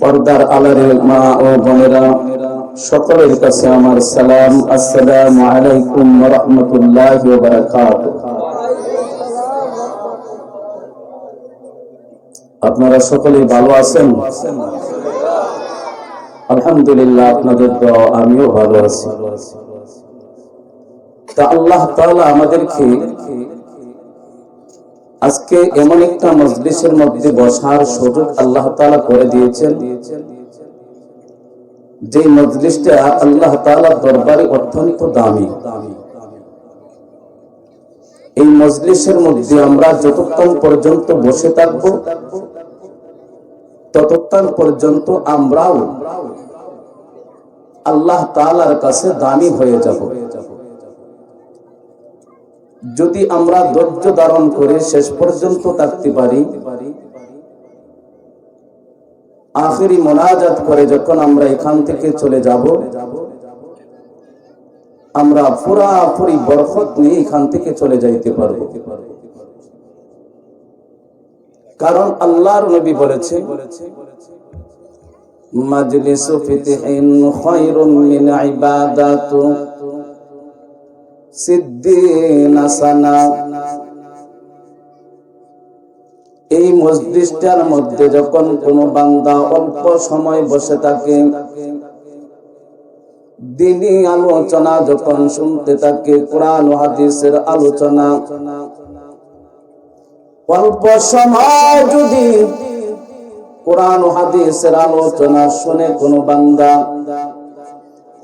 পর্দার আলারে মা ও বোনেরা, সকলের কাছে আমার সালাম, আসসালামু আলাইকুম ওয়া রাহমাতুল্লাহি ওয়া বারাকাতুহু। আপনারা সকলেই ভালো আছেন? আলহামদুলিল্লাহ, আপনাদের তো আমিও ভালো আছি। তা আল্লাহ তাআলা আমাদেরকে আজকে এমন একটা মজলিসের মধ্যে বসার সুযোগ আল্লাহ তাআলা করে দিয়েছেন। যে মজলিসটা আল্লাহ তাআলা দরবারে অত্যন্ত দামি। এই মজলিসের মধ্যে আমরা যতক্ষণ পর্যন্ত বসে থাকব, ততক্ষণ পর্যন্ত আমরাও আল্লাহ তালার কাছে দামি হয়ে যাব। যদি আমরা ধৈর্য ধারণ করে শেষ পর্যন্ত থাকতে পারি, আখেরি মোনাজাত করে যখন আমরা এখান থেকে চলে যাব, আমরা পুরাপুরি বরফত নিয়ে এখান থেকে চলে যাইতে পারব। কারণ আল্লাহর নবী বলেছে, মাজলিসু ফিতহিন খায়রুম মিন ইবাদাতু এই মসজিদটার মধ্যে যখন কোনো বান্দা অল্প সময় বসে থাকে দিনই আলোচনা যখন শুনতে থাকে, কোরআন হাদিসের আলোচনা, অল্প সময় যদি কোরআন হাদিসের আলোচনা শুনে কোনো বান্দা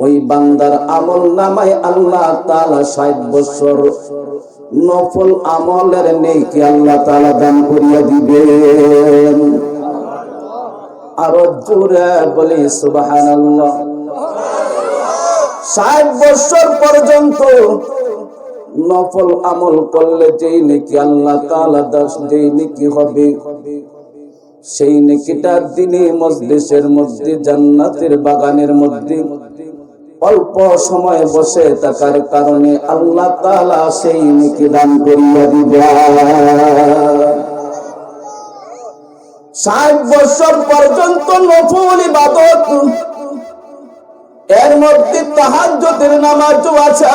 ওই বান্দার আমল নামায় আল্লাহ তালা 60 বছর নফল আমলের নেকি আল্লাহ তালা দান করিয়া দিবেন। আর জোরে বলি, সুবহানাল্লাহ। ষাট বছর পর্যন্ত নফল আমল করলে যেই নাকি আল্লাহ তালা দাস, যেই নাকি হবে, সেই নেকিটা দিনে মজলিসের মধ্যে, জান্নাতের বাগানের মধ্যে অল্প সময় বসে থাকার কারণে আল্লাহ তাআলা সেই নেকি দান করিয়া দিবে ষাট বছর পর্যন্ত নফল ইবাদত, এর মধ্যে তাহার তাহাজ্জুদের নামাজও আছে।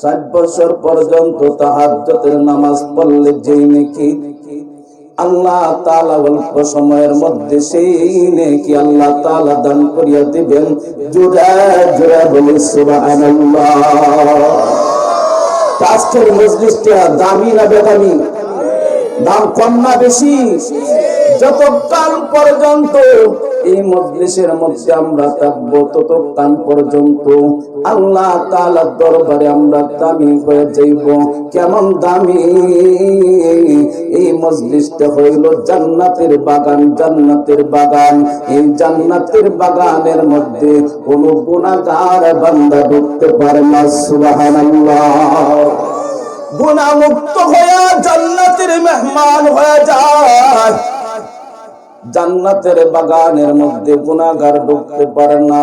ষাট বছর পর্যন্ত তাহার তাহাজ্জুদের নামাজ পড়লে যেই নাকি আল্লাহ তালা অল্প সময়ের মধ্যে সেই নেকি আল্লাহ তালা দান করিয়া দেবেন। জোড়া জোড়া বলি সুবাহ আজকের দামি না বেদামি? দাম কম না বেশি? যতক্ষণ পর্যন্ত এই মজলিসের মধ্যে আমরা থাকব ততক্ষণ পর্যন্ত আল্লাহ তাআলার দরবারে আমরা দামি হয়ে যাইব। কেমন দামি? এই মজলিসটা হইল জান্নাতের বাগান জান্নাতের বাগান। এই জান্নাতের বাগানের মধ্যে কোন গুণাগার বান্দা ঢুকতে পারে না, সুবহানাল্লাহ। গুণামুক্ত হয়ে জান্নাতের মেহমান হয়ে যায়। জান্নাতের বাগানের মধ্যে গুণাগার ঢুকতে পারে না।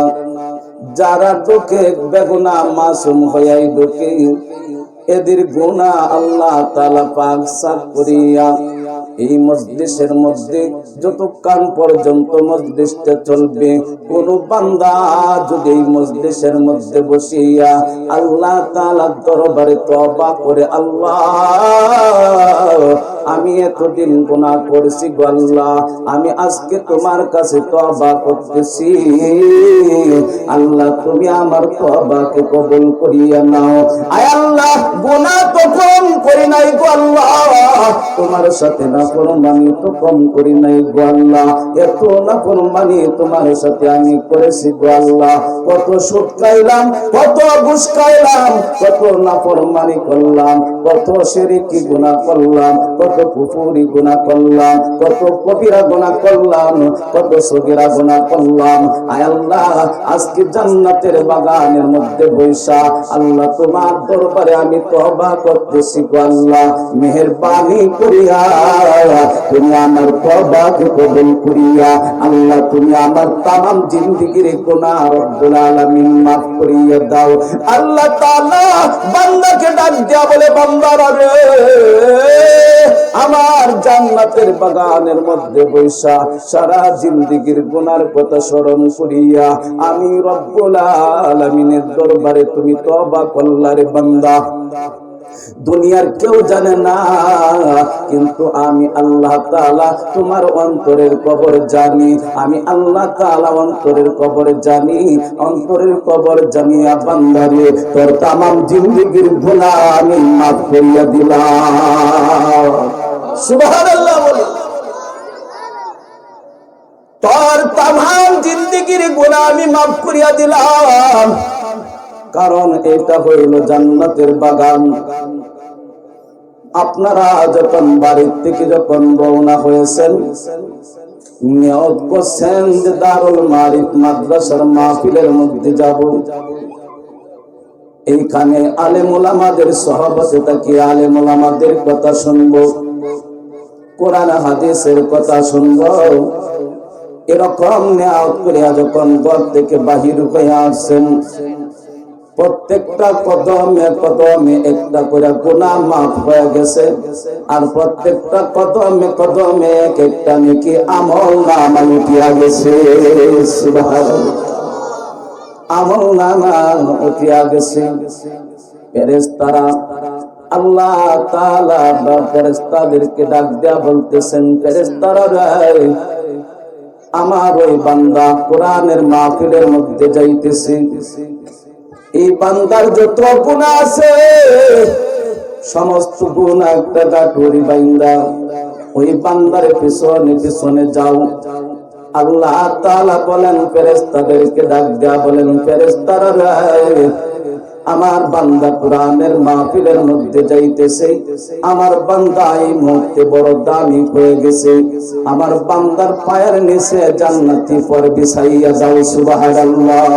যারা ঢুকে বেগুনা মাসুম হইয়াই ঢুকে, এদের গুণা আল্লাহ তালা পাক সাফ করিয়া এই মজলিসের মধ্যে যতক্ষণ পর্যন্ত মজলিসটা চলবে, কোন বান্দা যদি এই মজলিসের মধ্যে বসিয়া আল্লাহ তাআলার দরবারে তওবা করে, আল্লাহ, আমি এতদিন গুনাহ করেছি গো আল্লাহ, আমি আজকে তোমার কাছে তওবা করতেছি। আল্লাহ, তুমি আমার তওবাকে কবুল করিয়া নাও। আয় আল্লাহ, গুনাহ তখন করি নাই গো আল্লাহ, তোমার সাথে না ফরমানি তো কম করি নাই গো তোমার সাথে আমি করেছি কত খাইলাম, কত ঘুষ খাইলাম, কত করলাম কত করলাম কত করলাম, কত কবিরা করলাম, কত করলাম। আয় আল্লাহ, আজকে জান্নাতের বাগানের মধ্যে বৈশা আল্লাহ তোমার দরবারে আমি তবা করতেছি গো আল্লাহ। মেহেরবানি করিয়া তুমি আমার তবাকে কবুল করিয়া, আল্লাহ, তুমি আমার জিন্দিগির গুনাহ রব্বুল আলামিন মাফ করিয়া দাও। আল্লাহ তাআলা বান্দাকে ডাক বলে রে আমার জান্নাতের বাগানের মধ্যে বৈশা সারা জিন্দিগির গুনার কথা স্মরণ করিয়া, আমি রব্বুল আলামিনের দরবারে তুমি তবা করলারে বান্দা। দুনিয়ার কেউ জানে না, কিন্তু আমি আল্লাহ তাআলা তোমার অন্তরের কবর জানি। আমি আল্লাহ তাআলা অন্তরের কবর জানি, অন্তরের কবর জানিয়া বান্দারে, তোর তামাম জিন্দেগীর গুনাহ আমি মাফ করিয়া দিলাম। তোর তামাম জিন্দেগীর গুনাহ আমি মাফ করিয়া দিলাম। কারণ এটা হইল জান্নাতের বাগান। আপনারা যখন বাড়ির থেকে যখন রওনা হয়েছেন নিয়ত করছেন যে দারুল মারিফ মাদ্রাসার মাহফিলের মধ্যে যাব। এইখানে আলেমুল আমাদের সহবতে থাকি আলেমুল আমাদের কথা শুনব, কোরআন হাদিসের কথা শুনব। এরকম নেওয়া করিয়া যখন ঘর থেকে বাহির হয়ে আসছেন প্রত্যেকটা কদমে কদমে একটা করে গুণা মাফ হয়ে গেছে। আর প্রত্যেকটা কদমে কদমে এক একটা নাকি আমল নামা উঠিয়া গেছে। আমল নামা উঠিয়া গেছে। ফেরেশতারা আল্লাহ তাআলা বা ফেরেশতাদেরকে ডাক দেয়া বলতেছেন, ফেরেশতারা রে, আমার ওই বান্দা কোরআনের মাহফিলের মধ্যে যাইতেছে। এই বান্দার যত গুণা আছে, সমস্ত গুণা একটা গাঠুরি বান্দা ওই বান্দার পিছনে পিছনে যাও। আল্লাহ বলেন ডাক বলেন আমার বান্দা কোরআনের মাহফিলের মধ্যে যাইতেছে। আমার বান্দা এই মুহূর্তে বড় দামি হয়ে গেছে। আমার বান্দার পায়ের নিচে জান্নাতি পর বিছাইয়া যাও, সুবহানাল্লাহ।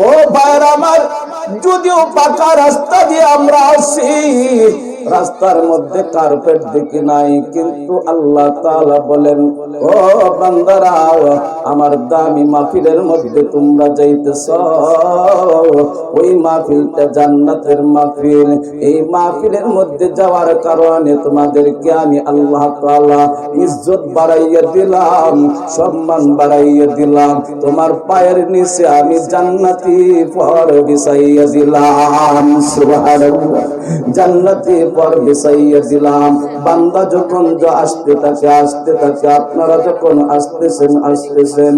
ও ভাইয়ের আমার যদিও পাকা রাস্তা দিয়ে আমরা আসি রাস্তার মধ্যে কার্পেট দেখি নাই, কিন্তু আল্লাহ তাআলা বলেন, ও বান্দারা, আমার দামি মাহফিলের মধ্যে তোমরা যাইতেছ। ওই মাহফিলটা জান্নাতের মাহফিল। এই মাহফিলের মধ্যে যাওয়ার কারণে তোমাদেরকে আমি আল্লাহ তাআলা ইজ্জত বাড়াইয়া দিলাম, সম্মান বাড়াইয়া দিলাম। তোমার পায়ের নিচে আমি জান্নাতি পর বিছাইয়া দিলাম। জান্নাতি পর বিছাইয়া দিলাম বান্দা যখন আসতে থাকে আসতে থাকে আপনারা যখন আসতেছেন আসতেছেন।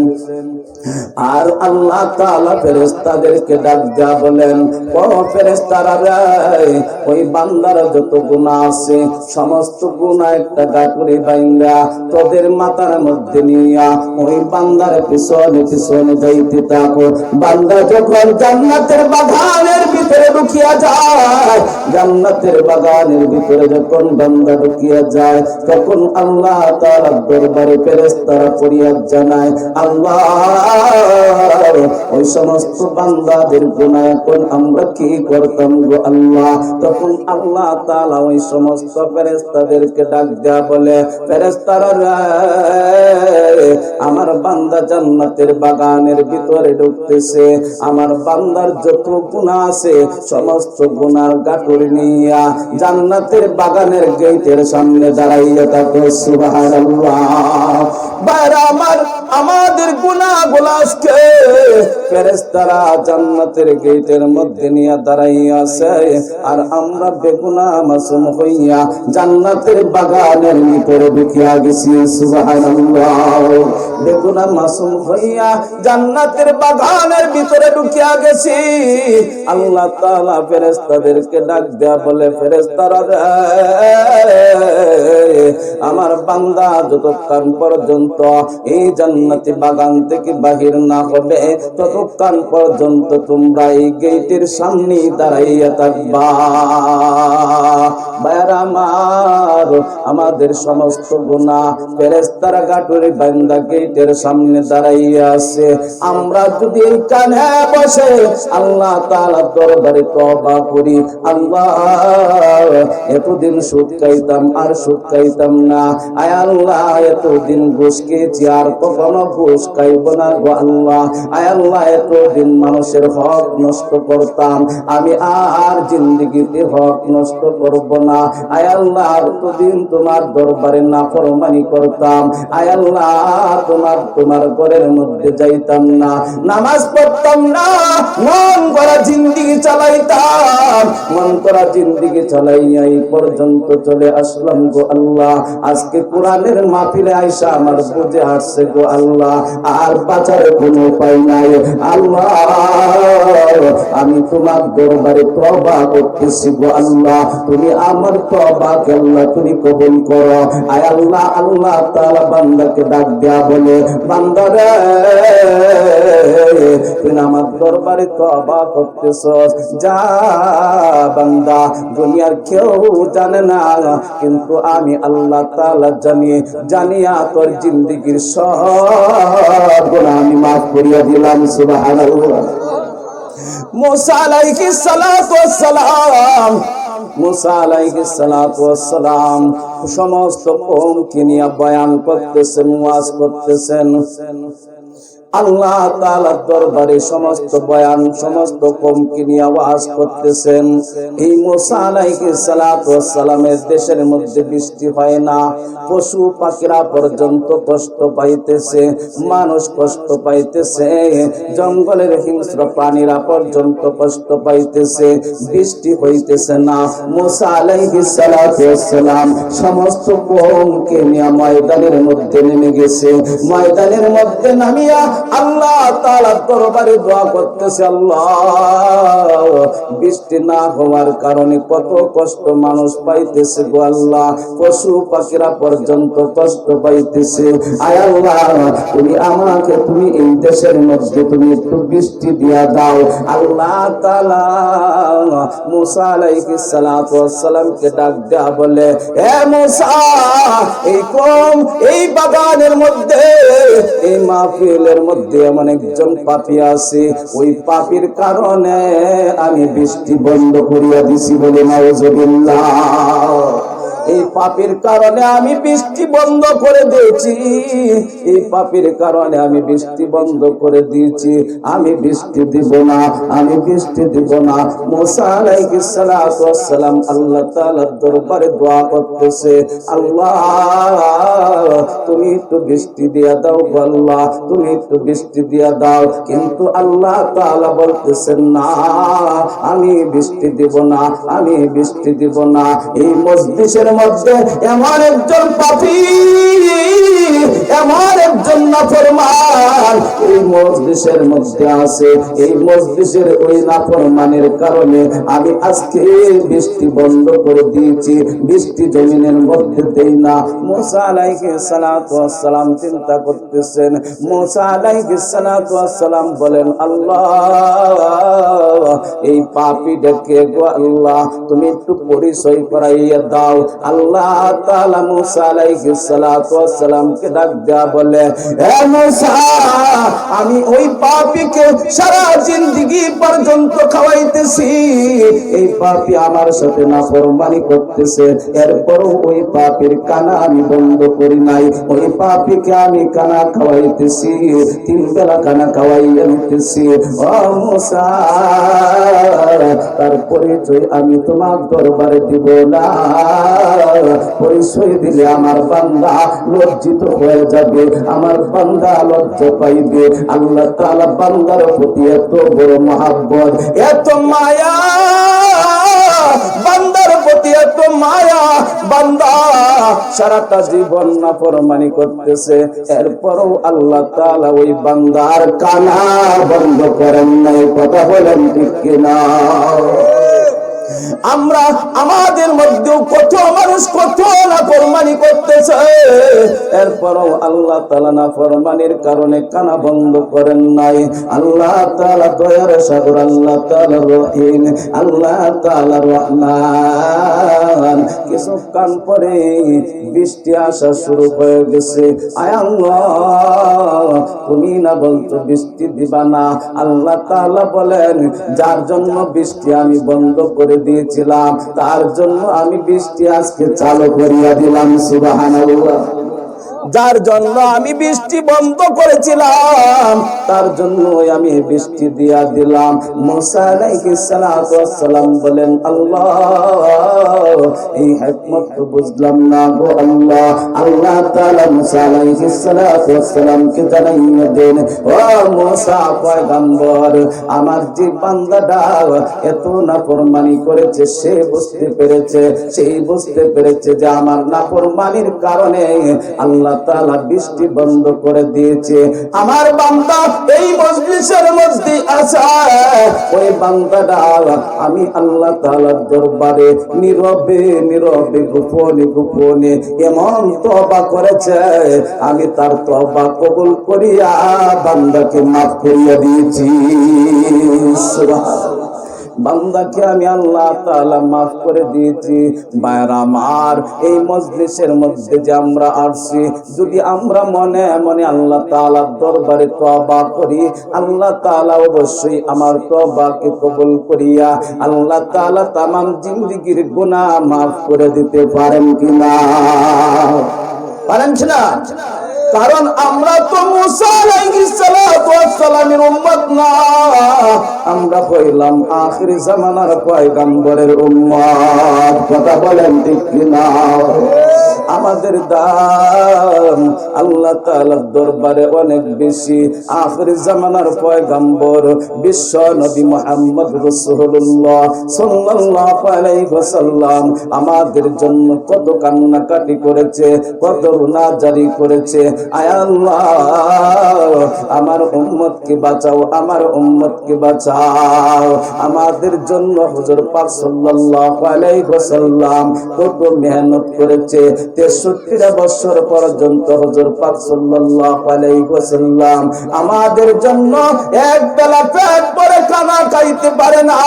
আর আল্লাহ তাআলা ফেরেশতাদেরকে ডাক দেয়া বলেন, ও রে, ওই বান্দার যত গুনাহ আছে, সমস্ত গুনাহ একটা গাটুরি বাইঙ্গা তোদের মাথার মধ্যে নিয়া ওই বান্দার পিছনে পিছনে যাইতে থাকো। বান্দা যখন জান্নাতের বাগানের ভিতরে ঢুকিয়া যায়, জান্নাতের বাগানের ভিতরে যখন বান্দা ঢুকিয়া যায়, তখন আল্লাহ তাআলার দরবারে ফেরেশতারা ফরিয়াদ জানায়, আল্লাহ ওই সমস্ত বান্দাদের গুনাহ এখন আমরা কি করতাম গো আল্লাহ? তখন আল্লাহ তাআলা ওই সমস্ত ফেরেশতাদেরকে ডাক বলে ফেরেশতারা রে, আমার বান্দা জান্নাতের বাগানের ভিতরে ঢুকতেছে। আমার বান্দার যত গুনাহ আছে সমস্ত গুনার গাটুর নিয়া জান্নাতের বাগানের গেটের সামনে দাঁড়াইয়া থাকো সুবহানাল্লাহ। বাইরে আমার আমাদের গুনাহ গোলাসকে ফেরেশতারা জান্নাতের গেটের মধ্যে নিয়ে দাঁড়াইয়া আছে আর আমরা বেগুনা মাসুম হইয়া জান্নাতের বাগানের ভিতরে ঢুকিয়া গেছি বেগুনা মাসুম হইয়া জান্নাতের বাগানের ভিতরে ঢুকিয়া গেছি। আল্লাহ তাআলা ফেরেশতাদেরকে ডাক দেয়া বলে ফেরেশতারা রে, আমার বান্দা যতক্ষণ পর্যন্ত এই জান্নাতি বাগান থেকে বাহির না হবে ততক্ষণ পর্যন্ত তোমরা এই গেটের সামনে দাঁড়াইয়া থাকবা। আমার, আমাদের সমস্ত গুণা ফেরেস্তারা গাটুরি বান্দা গেটের সামনে দাঁড়াইয়া আছে। আমরা যদি এইখানে বসে আল্লাহ তাআলা দরবারে তওবা করি, আল্লাহ এতদিন সুদ খাইতাম আর সুদ খাইতাম না। আয় আল্লাহ, এতদিন খেয়েছি আর কখনো ঘুষ খাইব না গো আল্লাহ। আয় আল্লাহ এতদিন মানুষের হক নষ্ট করতাম। আমি আর জিন্দিগিতে হক নষ্ট করব না। আয় আল্লাহ এতদিন তোমার দরবারে না ফরমানি করতাম। আয় আল্লাহ, তোমার তোমার ঘরের মধ্যে যাইতাম না। নামাজ পড়তাম না, মন করা জিন্দিগি চালাইতাম। মন করা জিন্দিগি চালাইয়া এই পর্যন্ত চলে আসলাম গো আল্লাহ। আজকে কোরআনের মাহফিলে আইসা আমার বুঝে আসছে গো আল্লাহ আর বাঁচার কোনো উপায় নাই। আল্লাহ, আমি তোমার দরবারে তবা করতেছি গো আল্লাহ। তুমি আমার তবা আল্লাহ তুমি কবুল করো। আয় আল্লাহ আল্লাহ তালা বান্দাকে ডাক দেয়া বলে, বান্দারে তুমি আমার দরবারে তবা করতেছ। যা বান্দা, দুনিয়ার কেউ জানে না, কিন্তু আমি আল্লাহ তাআলা জানি, জানিয়া তোর জিন্দিগির সব গুনাহ আমি মাফ করিয়া দিলাম, সুবহানাল্লাহ। মুসা আলাইহিস সালাম মুসা আলাইহিস সালাম সমস্ত কওমকে নিয়ে বয়ান করতেছেন, ওয়াজ করতেছেন। আল্লাহ তাআলার দরবারে সমস্ত বয়ান, সমস্ত কমকে নিয়ে আওয়াজ করতেছেন। এই মুসা আলাইহিস সালাতু সালামের দেশের মধ্যে বৃষ্টি হয় না। পশু পাখিরা পর্যন্ত কষ্ট পাইতেছে, মানুষ কষ্ট পাইতেছে, জঙ্গলের হিংস্র প্রাণীরা পর্যন্ত কষ্ট পাইতেছে, বৃষ্টি হইতেছে না। মুসা আলাইহিস সালাতু ওয়াস সালাম সমস্ত কওমকে নিয়ে ময়দানের মধ্যে নেমে গেছে। ময়দানের মধ্যে নামিয়া আল্লাহ তাআলার দরবারে দোয়া করতেছে, আল্লাহ। বৃষ্টি না হওয়ার কারণে কত কষ্ট মানুষ পাইতেছে গো আল্লাহ। পশু পাখিরা পর্যন্ত কষ্ট পাইতেছে। তুমি আমাকে, তুমি এই দেশের মধ্যে তুমি একটু বৃষ্টি দিয়া দাও। আল্লাহ তাআলা মুসা আলাইহিস সালামকে ডাক দেয়া বলে হে মুসা, এই কম, এই বাগানের মধ্যে, এই মাহফিলের মধ্যে এমন একজন পাপি আছে, ওই পাপির কারণে আমি বৃষ্টি বন্ধ করিয়া দিছি বলে নাউজুবিল্লাহ। এই পাপের কারণে আমি বৃষ্টি বন্ধ করে দিয়েছি। এই পাপের কারণে আমি বৃষ্টি বন্ধ করে দিয়েছি। আমি বৃষ্টি দিব না, আমি বৃষ্টি দিব না। মুসা আলাইহিস সালাতু সালাম আল্লাহ দরবারে দোয়া করতেছে, আল্লাহ, তুমি একটু বৃষ্টি দিয়া দাও আল্লাহ, তুমি একটু বৃষ্টি দিয়া দাও। কিন্তু আল্লাহ তাআলা বলতেছেন, না, আমি বৃষ্টি দিব না, আমি বৃষ্টি দিব না। এই মসজিদের মধ্যে এমন একজন পাপী, এমন একজন নাফরমান এই মসজিদের মধ্যে আছে। এই মসজিদের ওই নাফরমানের কারণে আমি আজকে বৃষ্টি বন্ধ করে দিয়েছি। বৃষ্টি জমিনের মধ্যে দেই না। মুসা ওয়াস সালাম চিন্তা করতেছেন। মুসা ওয়াস সালাম বলেন, আল্লাহ, এই পাপি ডেকে গো আল্লাহ, তুমি একটু পরিচয় করাইয়া দাও। আল্লাহ তাআলা মুসা আলাইহিস সালাতু ওয়াস সালামকে ডাক বলে হে মুসা, আমি ওই পাপীকে সারা জিন্দেগি পর্যন্ত খাওয়াইতেছি। এই পাপী আমার সাথে নাফরমানি করতেছে। এরপরও ওই পাপীর কানা আমি বন্ধ করি নাই। ওই পাপীকে আমি কানা খাওয়াইতেছি, তিন বেলা কানা খাওয়াইয়া নিতেছি ও মুসা, তার পরিচয় আমি তোমার দরবারে দিব না। পরিচয় দিলে আমার বান্দা লজ্জিত হয়ে যাবে, আমার বান্দা লজ্জা পাইবে। আল্লাহ তাআলা বান্দার প্রতি এত বড় মহাব্বত, এত মায়া। বান্দার প্রতি এত মায়া। বান্দা সারাটা জীবন না ফরমানি করতেছে, এরপরও আল্লাহ তালা ওই বান্দার কানা বন্ধ করেন নাই, কথা বলেন ঠিক কিনা? আমরা আমাদের মধ্যেও কত মানুষ কত না ফরমানি করতেছে। এরপরও আল্লাহ তালা না ফরমানির কারণে কানা বন্ধ করেন নাই। আল্লাহ তালা দয়ার সাগর, আল্লাহ তালা রহিম, আল্লাহ তালা রহমান। কিছু কান পরে বৃষ্টি আসা শুরু হয়ে গেছে। আয় তুমি না বলতো বৃষ্টি দিবা না। আল্লাহ তালা বলেন, যার জন্য বৃষ্টি আমি বন্ধ করে দিয়েছিলাম তার জন্য আমি বৃষ্টি আজকে চালু করিয়া দিলাম সুবহানাল্লাহ। যার জন্য আমি বৃষ্টি বন্ধ করেছিলাম, তার জন্য আমি বৃষ্টি দিয়া দিলাম। মুসা আলাইহিস সালাতু সালাম বলেন, আল্লাহ, এই হিকমত তো বুঝলাম না গো আল্লাহ। আল্লাহ তাআলা মুসা আলাইহিস জানাইয়া দেন, ও মুসা পয়গম্বর, আমার যে বান্দাটা এত নাফরমানি করেছে, সে বুঝতে পেরেছে, সেই বুঝতে পেরেছে যে আমার না নাফরমানির কারণে আল্লাহ তাআলা বৃষ্টি বন্ধ করে দিয়েছে। আমার বান্দা এই মজলিসের মধ্যে ওই বান্দাটা আমি আল্লাহ দরবারে নীরবে নীরবে, গোপনে গোপনে এমন তওবা করেছে। আমি তার তওবা কবুল করিয়া বান্দাকে মাফ করিয়া দিয়েছি। বান্দাকে আমি আল্লাহ তাআলা মাফ করে দিয়েছি। বায়রা আমার, এই মজলিসের মধ্যে যে আমরা আসছি যদি আমরা মনে মনে আল্লাহ তাআলার দরবারে তওবা করি, আল্লাহ তাআলা অবশ্যই আমার তওবাকে কবুল করিয়া আল্লাহ তাআলা তামাম জিন্দেগীর গুনাহ মাফ করে দিতে পারেন কিনা? পারেন কিনা? কারণ আমরা তো মুসা আলাইহিস সালামের উম্মত না। আমরা হইলাম আখির জামানার পয়গাম্বরের উম্মত। কথা বলেন ঠিক কিনা? আমাদের দাম আল্লাহ তাআলার দরবারে অনেক বেশি। আখির জামানার পয়গম্বর বিশ্ব নবী মুহাম্মদ রাসূলুল্লাহ সাল্লাল্লাহু আলাইহি ওয়াসাল্লাম আমাদের জন্য কত কান্নাকাটি করেছে, কত রুনা জারি করেছে। আয় আল্লাহ, আমার উম্মতকে বাঁচাও, আমার উম্মতকে বাঁচাও। আমাদের জন্য হুজুর পাক সাল্লাল্লাহু আলাইহি ওয়াসাল্লাম কত মেহনত করেছে 63 বছর পর্যন্ত হুজুর পাক সাল্লাল্লাহু আলাইহি ওয়াসাল্লাম আমাদের জন্য এক বেলা পেট খাইতে পারে না।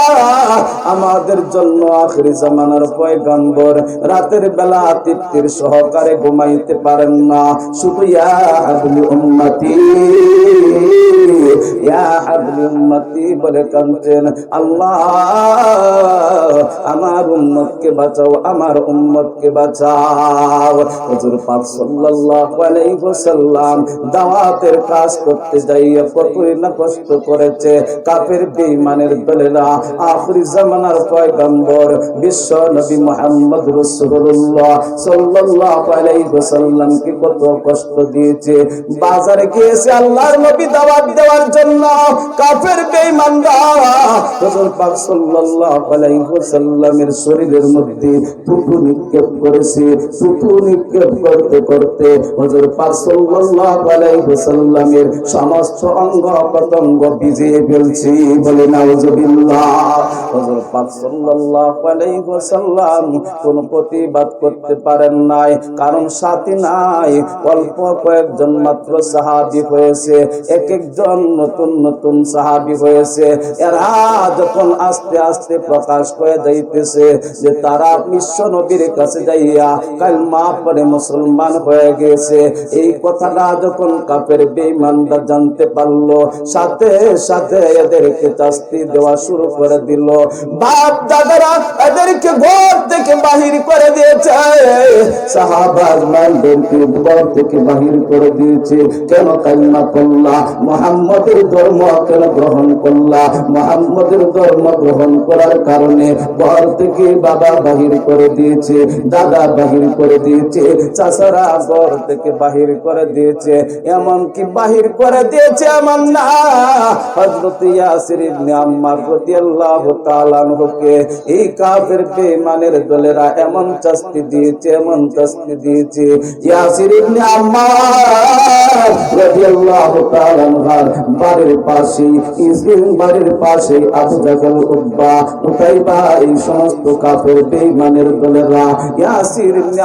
আমাদের জন্য আখরি জামানার পয়গম্বর রাতের বেলা তৃপ্তির সহকারে ঘুমাইতে পারেন না। উম্মতি উম্মতি বলে কাঁদছেন। আল্লাহ, আমার উম্মতকে বাঁচাও, আমার উম্মতকে বাঁচাও। হুজুর পাক সাল্লাল্লাহু আলাইহি ওয়াসাল্লাম দাওয়াতের কাজ করতে যাইয়া কতই না কষ্ট করেছে। কাফের বেঈমানের শরীরের মধ্যে থুতু নিক্ষেপ করেছে থুতু নিক্ষেপ করতে করতে হুজুর পাক সমস্ত অঙ্গ প্রত্যঙ্গ ভিজিয়ে ফেলছি। বলে কোন প্রতিবাদ করতে পারেন নাই, কারণ সাথী নাই, অল্প কয়েকজন মাত্র হয়েছে এক একজন নতুন নতুন হয়েছে, এরা যখন আস্তে আস্তে প্রকাশ করে যে তারা বিশ্ব নবীর কাছে যাইয়া কালমা পরে মুসলমান হয়ে গেছে, এই কথাটা যখন কাপের বেঈমানরা জানতে পারল, সাথে সাথে এদেরকে শাস্তি দেওয়া শুরু করে দিল। বাপ দাদারা এদেরকে ঘর থেকে বাহির করে দিয়েছে। সাহাবাজ মানদেরকে ঘর থেকে বাহির করে দিয়েছে। কেন পড়লা মোহাম্মদ মোহাম্মদের ধর্ম কেন গ্রহণ করলা? মোহাম্মদের ধর্ম গ্রহণ করার কারণে ঘর থেকে বাবা বাহির করে দিয়েছে, দাদা বাহির করে দিয়েছে, চাচারা ঘর থেকে বাহির করে দিয়েছে। এমন কি বাহির করে দিয়েছে এমন না। বাড়ির পাশে এই সমস্ত কাফের বেঈমানের দলেরা ইয়াসির ইবনে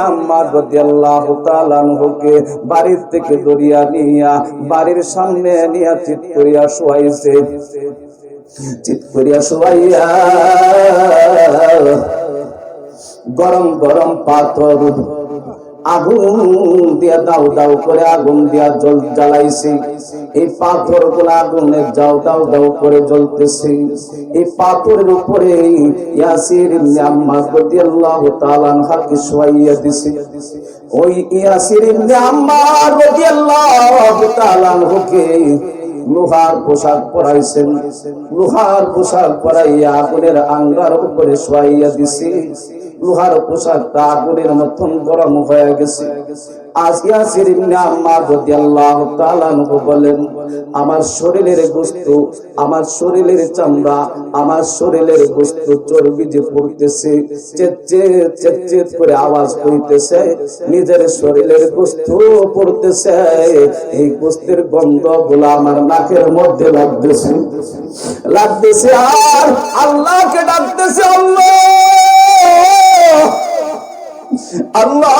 বাড়ির থেকে দরিয়া নিয়া, বাড়ির সামনে নিয়া চিৎ করিয়া শোয়াইছে। চিৎ করিয়া শোয়াইয়া গরম গরম পাথর আগুন দিয়া দাও দাও করে আগুন দিয়া জল জ্বালাইছে। এই পাথরগুলো আগুনে যাও দাও দাও করে জ্বলতেছে। এই পাথরের উপরে ইয়াসির ইবনে আম্মার রাদিয়াল্লাহু তাআলা আনহাকে শোয়াইয়া দিছে। ওই ইয়াসির লোহার পোশাক পরাইছেন। লোহার পোশাক পরাইয়া আগুনের আঙ্গার উপরে শোয়াইয়া দিছে। লোহার পোশাকটা আগুনের মতন গরম হয়ে গেছে। আসিয়া সিরিন আম্মার রাদিয়াল্লাহু তাআলা আনহু বলেন, আমার শরীরের গোস্ত আমার শরীরের চামড়া, আমার শরীরের গোস্ত চর্বি যে পড়তেছে, চেত চেত করে আওয়াজ হইতেছে নিজের শরীরের গোস্ত পড়তেছে, এই গোস্তের গন্ধগুলো আমার নাকের মধ্যে লাগতেছে। লাগতেছে আর আল্লাহকে ডাকতেছে আল্লাহ। আল্লাহ,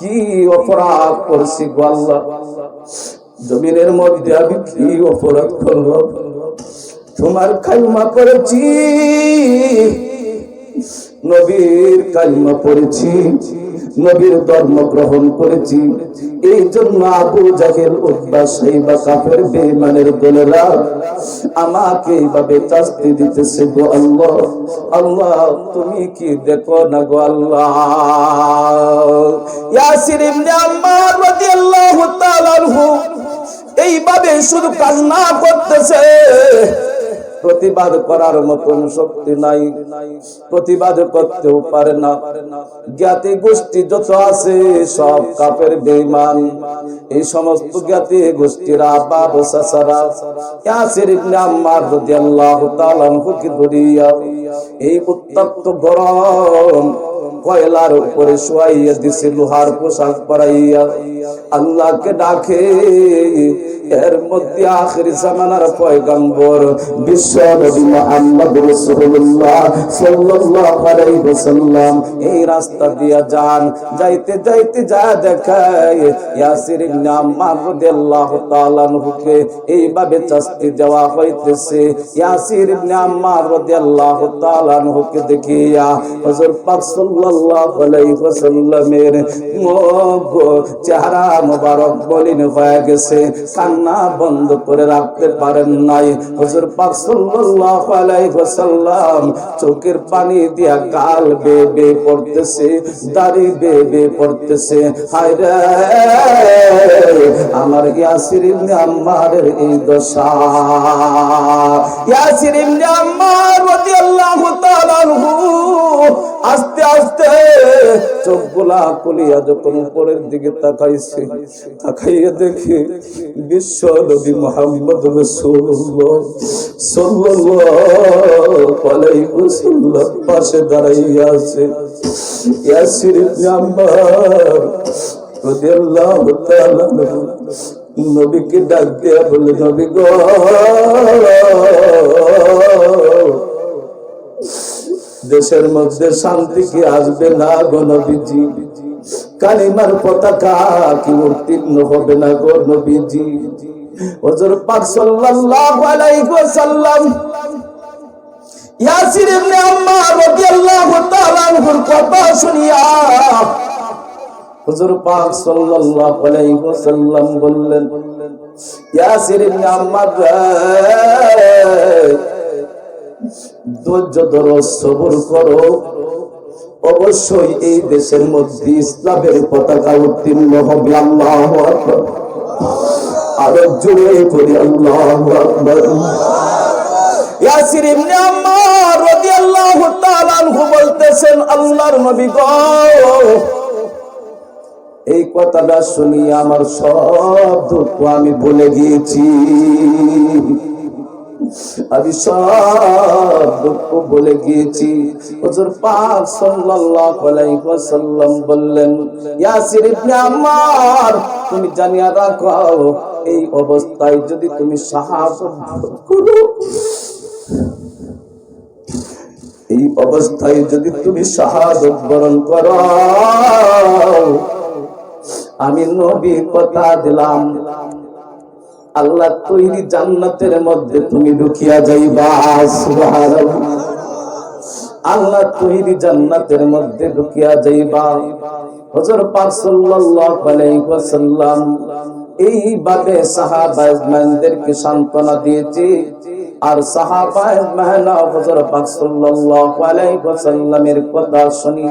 কি অপরাধ করছি গো আল্লাহ? জমিনের মধ্যে আমি কি অপরাধ করলাম? তোমার কালমা করেছি নবীর কালমা পড়েছি। নবীর ধর্ম গ্রহণ করেছি। এই জন্য আবু জাহেল উদ্বা সাইবা কাফের বেমানের দলেরা আমাকে এইভাবে শাস্তি দিতেছে গো আল্লাহ। আল্লাহ, তুমি কি দেখো না গো আল্লাহ? ইয়াসির ইবনে আম্মার রাদিয়াল্লাহু তাআলা এইভাবে শুধু কান্না করতেছে। প্রতিবাদ করার মতন শক্তি নাই। প্রতিবাদ করতেও পারে না। জ্ঞাতি গোষ্ঠী যত আছে, সব কাপের বেমান এই সমস্ত জ্ঞাতি গোষ্ঠীরা, বাবা সাসারা ইয়াসির ইবনে আম্মার রাদিয়াল্লাহু তাআলা ধরিয়া এই উত্তপ্ত গরম কয়লার উপরে শোয়াইয়া দিছে লোহার পোশাক পরাইয়া আল্লাহকে ডাকে, এর মধ্যে আখির জামানার পয়গম্বর বিশ্ব নবী মুহাম্মদ রাসূলুল্লাহ সাল্লাল্লাহু আলাইহি ওয়াসাল্লাম এই রাস্তা দিয়া যান। যাইতে যাইতে যা দেখায়, ইয়াসির ইবনে আম্মার রাদিয়াল্লাহু তাআলা আনহুকে এইভাবে শাস্তি দেওয়া হইতেছে। ইয়াসির ইবনে আম্মার রাদিয়াল্লাহু তাআলা আনহুকে দেখিয়া পাক সাল্লাল্লাহু আলাইহি ওয়াসাল্লামের চেহারা মোবারক মলিন হয়ে গেছে। কান্না বন্ধ করে রাখতে পারেন নাই। হুজুর পাক সাল্লাল্লাহু আলাইহি ওয়াসাল্লাম চোখের পানি দিয়া গাল বে বে পড়তেছে, দাড়ি বে বে পড়তেছে। হায় রে, আমার ইয়াসির ইবনে আম্মারের এই দশা। ইয়াসির ইবনে আম্মার রাদিয়াল্লাহু তাআলা আনহু আস্তে আস্তে চোখগুলা খুলিয়া যখন উপরের দিকে তাকাইছে, তাকাইয়া দেখে বিশ্ব নবী মোহাম্মদ পাশে দাঁড়াইয়া আছে। নবীকে ডাক দিয়া বলে, নবী গো দেশের মধ্যে শান্তি কি আসবে না গো নবীজি? কালিমার পতাকা কি উত্তীর্ণ হবে না গো নবীজি? হযরত পাক সাল্লাল্লাহু আলাইহি ওয়াসাল্লাম ইয়াসির ইবনে আম্মার রাদিয়াল্লাহু তাআলা আনহুর কথা শুনিয়া হুজুর পাক সাল্লাল্লাহু আলাইহি ওয়াসাল্লাম বললেন, ইয়াসির ইবনে সবর করো। অবশ্যই এই দেশের মধ্যে ইসলামের পতাকা উত্তীর্ণ হবে, আল্লাহ আরও জোরে করি আল্লাহু আল্লাহর এই কথাটা শুনি আমার সব দুঃখ আমি ভুলে গিয়েছি। আমি সব দুঃখ বলে গিয়েছি। হুজুর পাক সাল্লাল্লাহু আলাইহি ওয়াসাল্লাম বললেন তুমি জানিয়া রাখো, এই অবস্থায় যদি তুমি শাহাদাত করো, এই অবস্থায় যদি তুমি শাহাদত বরণ করো, আমি নবী কথা দিলাম। আল্লাহ তৈরি জান্নাতের মধ্যে তুমি ঢুকিয়া যাইবা আল্লাহ তৈরি জান্নাতের মধ্যে ঢুকিয়া যাইবা। হযরত পাক এইভাবে সান্ত্বনা দিয়েছে। আর সাহাবায়ে মেহনা হযরত পাক সাল্লাল্লাহু আলাইহি কথা শুনি